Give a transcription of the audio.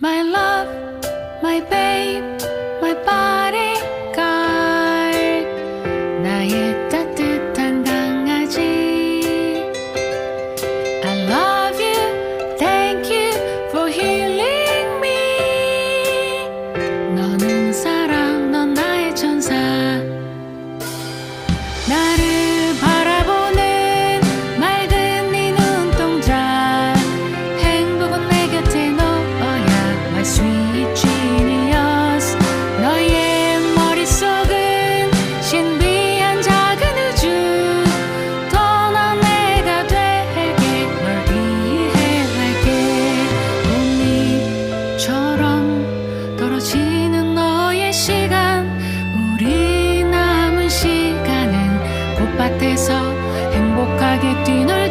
My love, my babe, my bodyguard 나의 따뜻한 강아지 I love you, thank you for healing me 너는 사랑, 넌 나의 천사 나를 곁에서 행복하게 뛰놀